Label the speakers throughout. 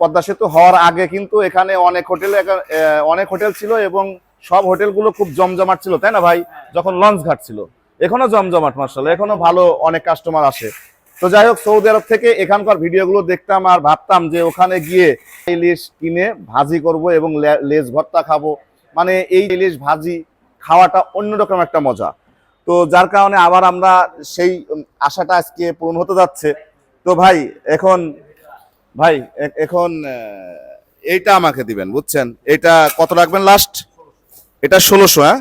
Speaker 1: পদ্মা সেতু হওয়ার আগে কিন্তু এখানে অনেক হোটেল অনেক হোটেল ছিল এবং সব হোটেলগুলো খুব জমজমাট ছিল, তাই না ভাই? যখন লঞ্চ ঘাট ছিল। এখনও জমজমাট মার্শাল এখনও ভালো অনেক কাস্টমার আসে। তো যাই হোক, সৌদি আরব থেকে এখানকার ভিডিওগুলো দেখতাম আর ভাবতাম যে ওখানে গিয়ে ইলিশ কিনে ভাজি করব এবং লেজ ভর্তা খাব। মানে এই ইলিশ ভাজি খাওয়াটা অন্যরকম একটা মজা। তো যার কারণে আবার আমরা সেই আশাটা আজকে পূরণ হতে যাচ্ছে। তো ভাই, এখন ভাই এখন এইটা আমাকে দিবেন বুঝছেন? এটা কত রাখবেন লাস্ট এটা ষোলোশো হ্যাঁ?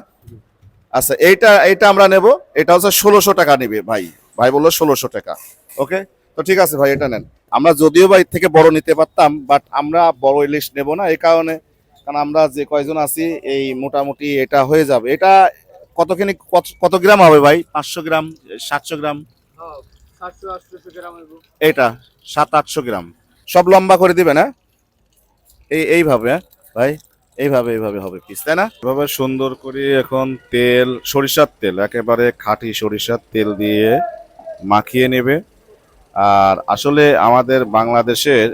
Speaker 1: আচ্ছা এইটা এইটা আমরা নেব এটা হচ্ছে ষোলোশো টাকা নেবে ভাই। ভাই বলল ষোলোশো টাকা ওকে? তো ঠিক আছে ভাই এটা নেন। আমরা যদিও বা এর থেকে বড় নিতে পারতাম বাট আমরা বড় ইলিশ নেব না এই কারণে কারণ আমরা যে কয়জন আছি এই মোটামুটি এটা হয়ে যাবে। এটা কতখানি কত- কত গ্রাম হবে ভাই? পাঁচশো গ্রাম সাতশো গ্রাম?
Speaker 2: হইব।
Speaker 1: এটা সাত আটশো গ্রাম। সব লম্বা করে দিবে না? এই এইভাবে হ্যাঁ, ভাই এইভাবে এইভাবে হবে পিস তাই না? এভাবে সুন্দর করে এখন তেল সরিষার তেল একেবারে খাঁটি সরিষার তেল দিয়ে মাখিয়ে নেবে। আর আসলে আমাদের বাংলাদেশের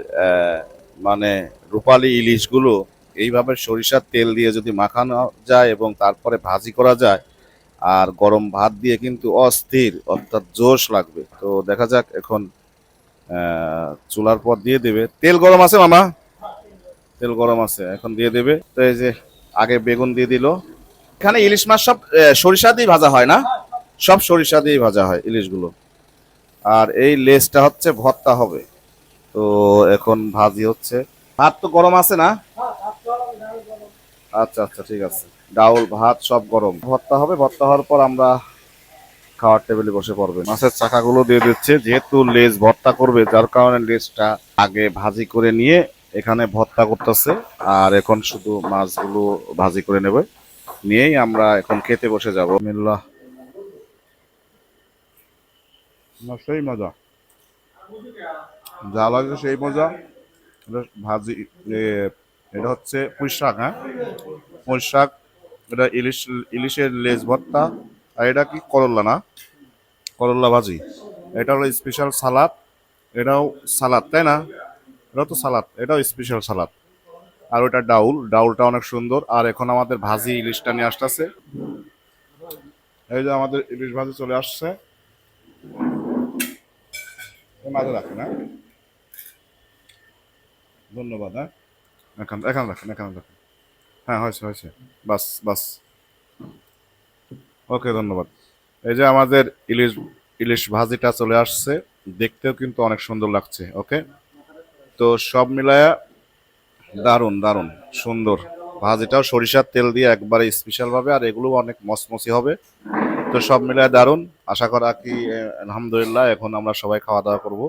Speaker 1: মানে রূপালী ইলিশগুলো এইভাবে সরিষার তেল দিয়ে যদি মাখানো যায় এবং তারপরে ভাজি করা যায় আর গরম ভাত দিয়ে কিন্তু অস্থির অর্থাৎ জোশ লাগবে। তো দেখা যাক এখন চুলার পর দিয়ে দেবে। তেল গরম আছে মামা? তেল গরম আছে, এখন দিয়ে দেবে। তো এই যে আগে বেগুন দিয়ে দিল। এখানে ইলিশ মাছ সব সরিষা দিয়ে ভাজা হয় না? সব সরিষা দিয়ে ভাজা হয় ইলিশগুলো। আর এই লেজটা হচ্ছে ভর্তা হবে। তো এখন ভাজি হচ্ছে। ভাত তো গরম আছে না? আচ্ছা আচ্ছা ঠিক আছে। ডাউল, ভাত সব গরম। ভর্তা হবে, ভর্তা হওয়ার পর আমরা খাওয়ার টেবিলে বসে পড়বে। মাছের চাকাগুলো দিয়ে দিচ্ছে, যেহেতু লেজ ভর্তা করবে, যার কারণে লেজটা আগে ভাজি করে নিয়ে এখানে ভর্তা করতেছে। আর এখন শুধু মাছগুলো ভাজি করে নেবে। নিয়েই আমরা এখন খেতে বসে যাব। মিল্লা সেই মজা। যা লাগে সেই মজা। ভাজি এটা হচ্ছে পুঁই শাক হ্যাঁ? পুঁই শাক এটা ইলিশ, ইলিশের লেজ ভর্তা। আর এটা কি করল্লা না? করল্লা ভাজি। এটা হলো স্পেশাল সালাদ। এটাও সালাদ, তাই না? এটাও তো সালাদ, এটাও স্পেশাল সালাদ। আর ওটা ডাউল, ডাউলটা অনেক সুন্দর। আর এখন আমাদের ভাজি ইলিশটা নিয়ে আসতেছে। এই যে আমাদের ইলিশ ভাজি চলে আসছে। মাঝে রাখেন হ্যাঁ? ধন্যবাদ হ্যাঁ? এখান, এখানে রাখেন এখানে রাখেন। হ্যাঁ হয়েছে হয়েছে। বাস বাস। ওকে, ধন্যবাদ। এই যে আমাদের ইলিশ ইলিশ ভাজিটা চলে আসছে। দেখতেও কিন্তু অনেক সুন্দর লাগছে, ওকে? তো সব মিলায়া দারুণ দারুণ, সুন্দর। ভাজিটাও সরিষার তেল দিয়ে একবারে স্পেশালভাবে আর এগুলো অনেক মসমসি হবে। তো সব মিলায় দারুণ। আশা করা কি আলহামদুলিল্লাহ, এখন আমরা সবাই খাওয়া দাওয়া করব।